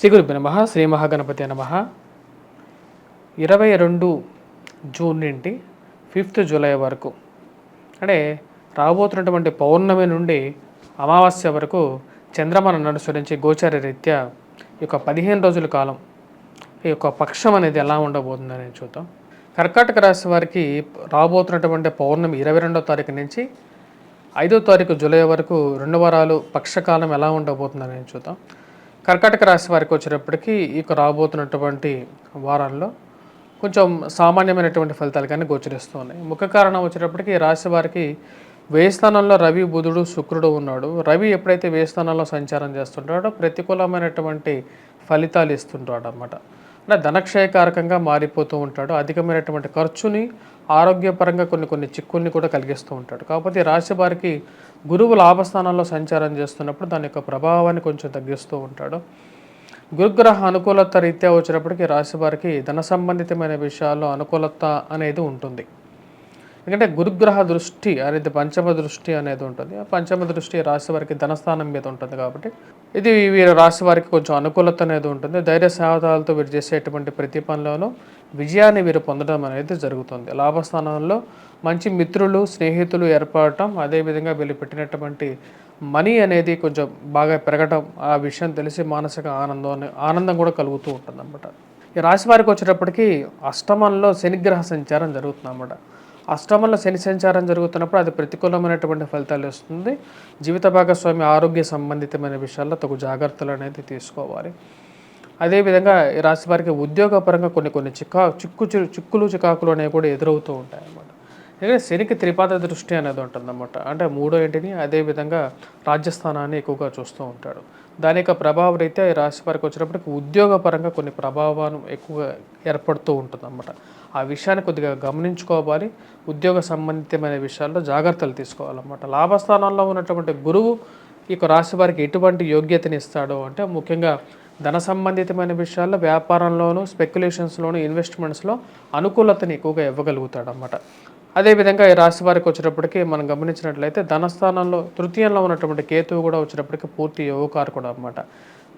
శ్రీ గురుభ్య నమ శ్రీ మహాగణపతి నమ. ఇరవై రెండు జూన్ నుండి ఫిఫ్త్ జూలై వరకు అంటే రాబోతున్నటువంటి పౌర్ణమి నుండి అమావాస్య వరకు చంద్రమను అనుసరించి గోచార రీత్యా ఈ యొక్క పదిహేను రోజుల కాలం ఈ యొక్క పక్షం అనేది ఎలా ఉండబోతుందని చూద్దాం. కర్కాటక రాశి వారికి రాబోతున్నటువంటి పౌర్ణమి ఇరవై రెండో తారీఖు నుంచి ఐదో తారీఖు జూలై వరకు రెండు వారాలు పక్షకాలం ఎలా ఉండబోతుందని చూద్దాం. కర్కాటక రాశి వారికి వచ్చేటప్పటికి ఇక రాబోతున్నటువంటి వారాల్లో కొంచెం సామాన్యమైనటువంటి ఫలితాలు కానీ గోచరిస్తూ ఉన్నాయి. ముఖ్య కారణం వచ్చేటప్పటికి రాశి వారికి వేయస్థానంలో రవి బుధుడు శుక్రుడు ఉన్నాడు. రవి ఎప్పుడైతే వేయస్థానంలో సంచారం చేస్తుంటాడో ప్రతికూలమైనటువంటి ఫలితాలు ఇస్తుంటాడు అన్నమాట అంటే ధనక్షయకారకంగా మారిపోతూ ఉంటాడు. అధికమైనటువంటి ఖర్చుని ఆరోగ్యపరంగా కొన్ని కొన్ని చిక్కుల్ని కూడా కలిగిస్తూ ఉంటాడు. కాకపోతే రాశి వారికి గురువు లాభస్థానంలో సంచారం చేస్తున్నప్పుడు దాని యొక్క ప్రభావాన్ని కొంచెం తగ్గిస్తూ ఉంటాడు. గురుగ్రహ అనుకూలత రీత్యా వచ్చినప్పటికీ రాశి వారికి ధన సంబంధితమైన విషయాల్లో అనుకూలత అనేది ఉంటుంది. ఎందుకంటే గురుగ్రహ దృష్టి అనేది పంచమ దృష్టి అనేది ఉంటుంది. ఆ పంచమ దృష్టి రాశి వారికి ధనస్థానం మీద ఉంటుంది కాబట్టి ఇది వీరి రాశి వారికి కొంచెం అనుకూలత అనేది ఉంటుంది. ధైర్య సాహసాలతో వీరు చేసేటువంటి ప్రతి పనిలోనూ విజయాన్ని వీరు పొందడం అనేది జరుగుతుంది. లాభస్థానంలో మంచి మిత్రులు స్నేహితులు ఏర్పడటం అదేవిధంగా వీళ్ళు పెట్టినటువంటి మనీ అనేది కొంచెం బాగా పెరగటం ఆ విషయం తెలిసి మానసిక ఆనందం ఆనందం కూడా కలుగుతూ ఉంటుంది అనమాట ఈ రాశి వారికి వచ్చేటప్పటికి అష్టమంలో శనిగ్రహ సంచారం జరుగుతుందన్నమాట. అష్టమంలో శని సంచారం జరుగుతున్నప్పుడు అది ప్రతికూలమైనటువంటి ఫలితాలు ఇస్తుంది. జీవిత భాగస్వామి ఆరోగ్య సంబంధితమైన విషయాల్లో తగు జాగ్రత్తలు అనేది తీసుకోవాలి. అదేవిధంగా ఈ రాశి వారికి ఉద్యోగపరంగా కొన్ని కొన్ని చిక్కా చిక్కు చిక్కులు చికాకులు అనేవి కూడా ఎదురవుతూ ఉంటాయి అన్నమాట ఎందుకంటే శనికి త్రిపాద దృష్టి అనేది ఉంటుందన్నమాట. అంటే మూడో ఇంటిని అదేవిధంగా రాజ్యస్థానాన్ని ఎక్కువగా చూస్తూ ఉంటాడు. దాని యొక్క ప్రభావం రీత్యా ఈ రాశి వారికి వచ్చినప్పటికి ఉద్యోగపరంగా కొన్ని ప్రభావాలు ఎక్కువగా ఏర్పడుతూ ఉంటుందన్నమాట. ఆ విషయాన్ని కొద్దిగా గమనించుకోవాలి. ఉద్యోగ సంబంధితమైన విషయాల్లో జాగ్రత్తలు తీసుకోవాలన్నమాట. లాభస్థానంలో ఉన్నటువంటి గురువు ఈ యొక్క రాశి వారికి ఎటువంటి యోగ్యతని ఇస్తాడో అంటే ముఖ్యంగా ధన సంబంధితమైన విషయాల్లో వ్యాపారంలోను స్పెక్యులేషన్స్లోను ఇన్వెస్ట్మెంట్స్లో అనుకూలతని ఎక్కువగా ఇవ్వగలుగుతాడు అన్నమాట అదేవిధంగా ఈ రాశి వారికి వచ్చేటప్పటికి మనం గమనించినట్లయితే ధనస్థానంలో తృతీయంలో ఉన్నటువంటి కేతువు కూడా వచ్చేటప్పటికి పూర్తి యోగకారకుడు అనమాట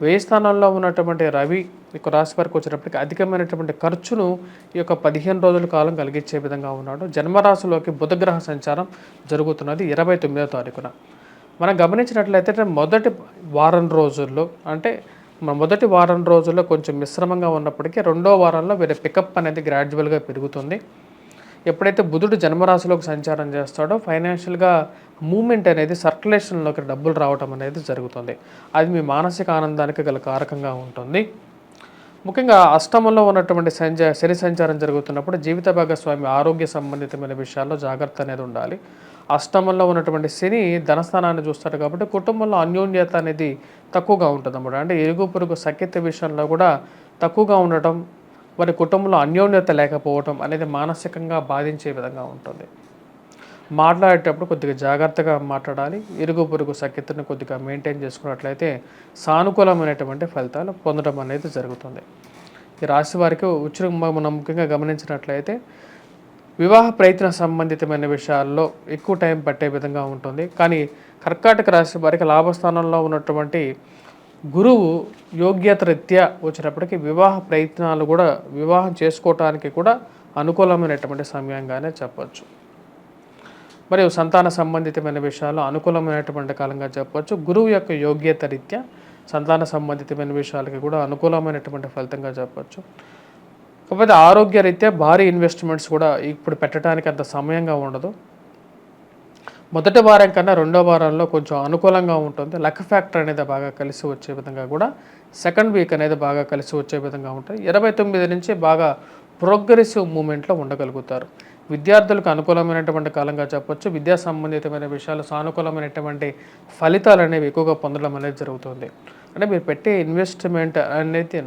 వ్యయ స్థానంలో ఉన్నటువంటి రవి ఈ యొక్క రాశి వారికి వచ్చేటప్పటికి అధికమైనటువంటి ఖర్చును ఈ యొక్క పదిహేను రోజుల కాలం కలిగించే విధంగా ఉన్నాడు. జన్మరాశిలోకి బుధగ్రహ సంచారం జరుగుతున్నది ఇరవై తొమ్మిదో తారీఖున. మనం గమనించినట్లయితే మొదటి వారం రోజుల్లో అంటే మొదటి వారం రోజుల్లో కొంచెం మిశ్రమంగా ఉన్నప్పటికీ రెండో వారంలో వీరి పికప్ అనేది గ్రాడ్యువల్గా పెరుగుతుంది. ఎప్పుడైతే బుధుడు జన్మరాశిలోకి సంచారం చేస్తాడో ఫైనాన్షియల్గా మూమెంట్ అనేది సర్క్యులేషన్లోకి డబ్బులు రావటం అనేది జరుగుతుంది. అది మీ మానసిక ఆనందానికి గల కారకంగా ఉంటుంది. ముఖ్యంగా అష్టమంలో ఉన్నటువంటి సంచ శని సంచారం జరుగుతున్నప్పుడు జీవిత భాగస్వామి ఆరోగ్య సంబంధితమైన విషయాల్లో జాగ్రత్త అనేది ఉండాలి. అష్టమంలో ఉన్నటువంటి శని ధనస్థానాన్ని చూస్తాడు కాబట్టి కుటుంబంలో అన్యోన్యత అనేది తక్కువగా ఉంటుంది అన్నమాట. అంటే ఎరుగు పొరుగు సఖ్యత విషయంలో కూడా తక్కువగా ఉండటం వారి కుటుంబంలో అన్యోన్యత లేకపోవటం అనేది మానసికంగా బాధించే విధంగా ఉంటుంది. మాట్లాడేటప్పుడు కొద్దిగా జాగ్రత్తగా మాట్లాడాలి. ఇరుగు పొరుగు సఖ్యతను కొద్దిగా మెయింటైన్ చేసుకున్నట్లయితే సానుకూలమైనటువంటి ఫలితాలు పొందడం అనేది జరుగుతుంది. ఈ రాశి వారికి ఉచితంగా మనం ముఖ్యంగా గమనించినట్లయితే వివాహ ప్రయత్న సంబంధితమైన విషయాల్లో ఎక్కువ టైం పట్టే విధంగా ఉంటుంది. కానీ కర్కాటక రాశి వారికి లాభస్థానంలో ఉన్నటువంటి గురువు యోగ్యత రీత్యా వచ్చినప్పటికీ వివాహ ప్రయత్నాలు కూడా వివాహం చేసుకోవటానికి కూడా అనుకూలమైనటువంటి సమయంగానే చెప్పచ్చు. మరియు సంతాన సంబంధితమైన విషయాలు అనుకూలమైనటువంటి కాలంగా చెప్పవచ్చు గురువు యొక్క యోగ్యత రీత్యా సంతాన సంబంధితమైన విషయాలకి కూడా అనుకూలమైనటువంటి ఫలితంగా చెప్పవచ్చు కాకపోతే ఆరోగ్య రీత్యా భారీ ఇన్వెస్ట్మెంట్స్ కూడా ఇప్పుడు పెట్టడానికి అంత సమయంగా ఉండదు. మొదటి వారం కన్నా రెండో వారంలో కొంచెం అనుకూలంగా ఉంటుంది. లక్ ఫ్యాక్టర్ అనేది బాగా కలిసి వచ్చే విధంగా కూడా సెకండ్ వీక్ అనేది బాగా కలిసి వచ్చే విధంగా ఉంటుంది. ఇరవై తొమ్మిది నుంచి బాగా ప్రోగ్రెసివ్ మూమెంట్లో ఉండగలుగుతారు. విద్యార్థులకు అనుకూలమైనటువంటి కాలంగా చెప్పొచ్చు. విద్యా సంబంధితమైన విషయాలు సానుకూలమైనటువంటి ఫలితాలు అనేవి ఎక్కువగా పొందడం అనేది జరుగుతుంది. అంటే మీరు పెట్టే ఇన్వెస్ట్మెంట్ అనేది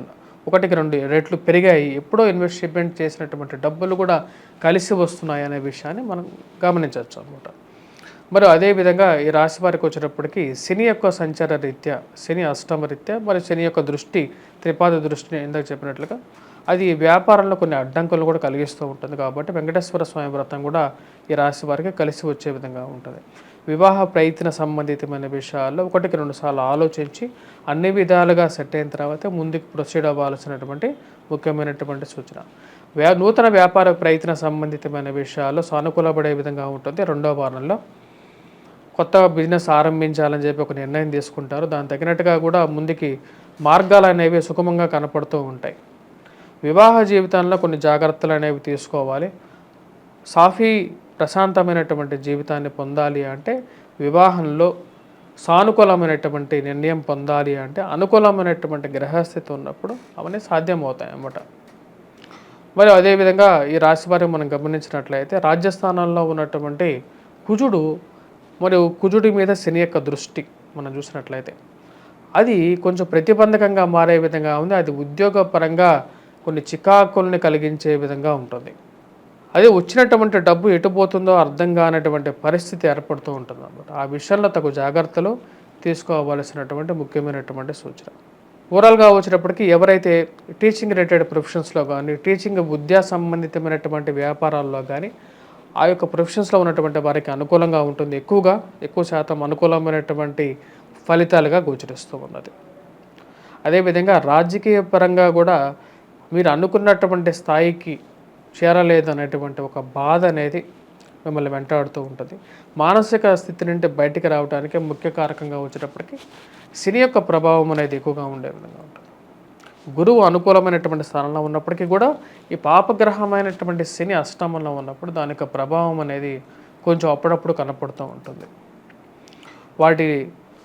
ఒకటికి రెండు రేట్లు పెరిగాయి. ఎప్పుడో ఇన్వెస్ట్మెంట్ చేసినటువంటి డబ్బులు కూడా కలిసి వస్తున్నాయి అనే విషయాన్ని మనం గమనించవచ్చు అనమాట మరి అదేవిధంగా ఈ రాశి వారికి వచ్చేటప్పటికి శని యొక్క సంచార రీత్యా శని అష్టమ రీత్యా మరి శని యొక్క దృష్టి త్రిపాద దృష్టిని ఇందాక చెప్పినట్లుగా అది వ్యాపారంలో కొన్ని అడ్డంకులు కూడా కలిగిస్తూ ఉంటుంది కాబట్టి వెంకటేశ్వర స్వామి వ్రతం కూడా ఈ రాశి వారికి కలిసి వచ్చే విధంగా ఉంటుంది. వివాహ ప్రయత్న సంబంధితమైన విషయాల్లో ఒకటికి రెండు సార్లు ఆలోచించి అన్ని విధాలుగా సెట్ అయిన తర్వాత ముందుకు ప్రొసీడ్ అవ్వాల్సినటువంటి ముఖ్యమైనటువంటి సూచన. వ్యా నూతన వ్యాపార ప్రయత్న సంబంధితమైన విషయాల్లో సానుకూలపడే విధంగా ఉంటుంది. రెండో వారంలో కొత్త బిజినెస్ ఆరంభించాలని చెప్పి ఒక నిర్ణయం తీసుకుంటారు. దానికి తగినట్టుగా కూడా ముందుకి మార్గాలు అనేవి సుగమంగా కనపడుతూ ఉంటాయి. వివాహ జీవితంలో కొన్ని జాగ్రత్తలు అనేవి తీసుకోవాలి. సాఫీ ప్రశాంతమైనటువంటి జీవితాన్ని పొందాలి అంటే వివాహంలో సానుకూలమైనటువంటి నిర్ణయం పొందాలి అంటే అనుకూలమైనటువంటి గ్రహస్థితి ఉన్నప్పుడు అవన్నీ సాధ్యమవుతాయి అన్నమాట. మరి అదేవిధంగా ఈ రాశి వారిని మనం గమనించినట్లయితే రాజ్యస్థానంలో ఉన్నటువంటి కుజుడు మరియు కుజుడి మీద శని యొక్క దృష్టి మనం చూసినట్లయితే అది కొంచెం ప్రతిబంధకంగా మారే విధంగా ఉంది. అది ఉద్యోగపరంగా కొన్ని చికాకుల్ని కలిగించే విధంగా ఉంటుంది. అదే వచ్చినటువంటి డబ్బు ఎటు పోతుందో అర్థం కానటువంటి పరిస్థితి ఏర్పడుతూ ఉంటుంది అన్నమాట ఆ విషయంలో తగు జాగ్రత్తలు తీసుకోవాల్సినటువంటి ముఖ్యమైనటువంటి సూచన. ఓవరాల్గా వచ్చినప్పటికీ ఎవరైతే టీచింగ్ రిలేటెడ్ ప్రొఫెషన్స్లో కానీ టీచింగ్ విద్యా సంబంధితమైనటువంటి వ్యాపారాల్లో కానీ ఆ యొక్క ప్రొఫెషన్స్లో ఉన్నటువంటి వారికి అనుకూలంగా ఉంటుంది. ఎక్కువగా ఎక్కువ శాతం అనుకూలమైనటువంటి ఫలితాలుగా గోచరిస్తూ ఉన్నది. అదేవిధంగా రాజకీయ పరంగా కూడా మీరు అనుకున్నటువంటి స్థాయికి చేరలేదు అనేటువంటి ఒక బాధ అనేది మిమ్మల్ని వెంటాడుతూ ఉంటుంది. మానసిక స్థితి నుండి బయటికి రావడానికి ముఖ్య కారకంగా వచ్చేటప్పటికి శని యొక్క ప్రభావం అనేది ఎక్కువగా ఉండే విధంగా ఉంటుంది. గురువు అనుకూలమైనటువంటి స్థానంలో ఉన్నప్పటికీ కూడా ఈ పాపగ్రహమైనటువంటి శని అష్టమంలో ఉన్నప్పుడు దాని యొక్క ప్రభావం అనేది కొంచెం అప్పుడప్పుడు కనపడుతూ ఉంటుంది. వాటి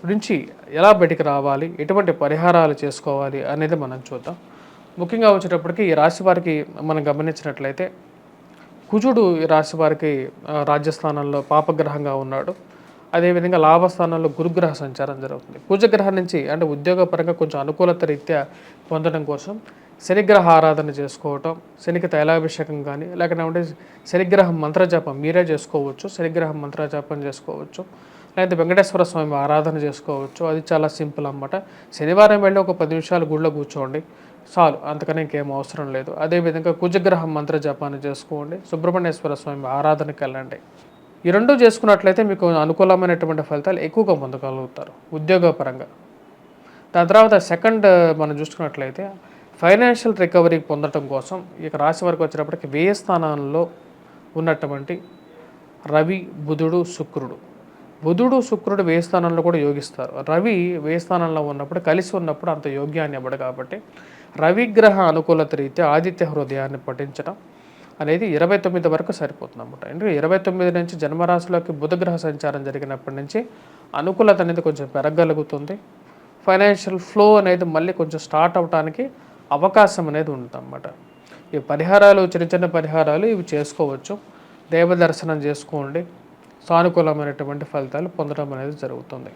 నుంచి ఎలా బయటికి రావాలి ఎటువంటి పరిహారాలు చేసుకోవాలి అనేది మనం చూద్దాం. ముఖ్యంగా వచ్చేటప్పటికి ఈ రాశి వారికి మనం గమనించినట్లయితే కుజుడు ఈ రాశి వారికి రాజ్యస్థానంలో పాపగ్రహంగా ఉన్నాడు. అదేవిధంగా లాభస్థానంలో గురుగ్రహ సంచారం జరుగుతుంది. కుజగ్రహం నుంచి అంటే ఉద్యోగపరంగా కొంచెం అనుకూలత రీత్యా పొందడం కోసం శనిగ్రహ ఆరాధన చేసుకోవటం శనికి తైలాభిషేకం కానీ లేకపోతే శనిగ్రహం మంత్రజపం మీరే చేసుకోవచ్చు. శనిగ్రహం మంత్రజపం చేసుకోవచ్చు. లేకపోతే వెంకటేశ్వర స్వామి ఆరాధన చేసుకోవచ్చు. అది చాలా సింపుల్ అన్నమాట. శనివారం వెళ్ళి ఒక పది నిమిషాలు గుడిలో కూర్చోండి. చాలు అంతకనే ఇంకేం అవసరం లేదు. అదేవిధంగా కుజగ్రహం మంత్ర జపాన్ని చేసుకోండి. సుబ్రహ్మణ్యేశ్వర స్వామి ఆరాధనకి వెళ్ళండి. ఈ రెండు చేసుకున్నట్లయితే మీకు అనుకూలమైనటువంటి ఫలితాలు ఎక్కువగా పొందగలుగుతారు ఉద్యోగపరంగా. దాని తర్వాత సెకండ్ మనం చూసుకున్నట్లయితే ఫైనాన్షియల్ రికవరీ పొందడం కోసం ఇక రాశి వరకు వచ్చినప్పటికి వ్యయ స్థానంలో ఉన్నటువంటి రవి బుధుడు శుక్రుడు. బుధుడు శుక్రుడు వ్యయ స్థానంలో కూడా యోగిస్తారు. రవి వ్యయ స్థానంలో ఉన్నప్పుడు కలిసి ఉన్నప్పుడు అంత యోగ్యాన్ని ఇవ్వడు కాబట్టి రవిగ్రహ అనుకూలత రీత్యా ఆదిత్య హృదయాన్ని పఠించడం అనేది ఇరవై తొమ్మిది వరకు సరిపోతుంది అనమాట ఎందుకంటే ఇరవై తొమ్మిది నుంచి జన్మరాశిలోకి బుధగ్రహ సంచారం జరిగినప్పటి నుంచి అనుకూలత అనేది కొంచెం పెరగలుగుతుంది. ఫైనాన్షియల్ ఫ్లో అనేది మళ్ళీ కొంచెం స్టార్ట్ అవడానికి అవకాశం అనేది ఉంటుంది అన్నమాట ఈ పరిహారాలు చిన్న చిన్న పరిహారాలు ఇవి చేసుకోవచ్చు. దేవ దర్శనం చేసుకోండి. సానుకూలమైనటువంటి ఫలితాలు పొందడం అనేది జరుగుతుంది.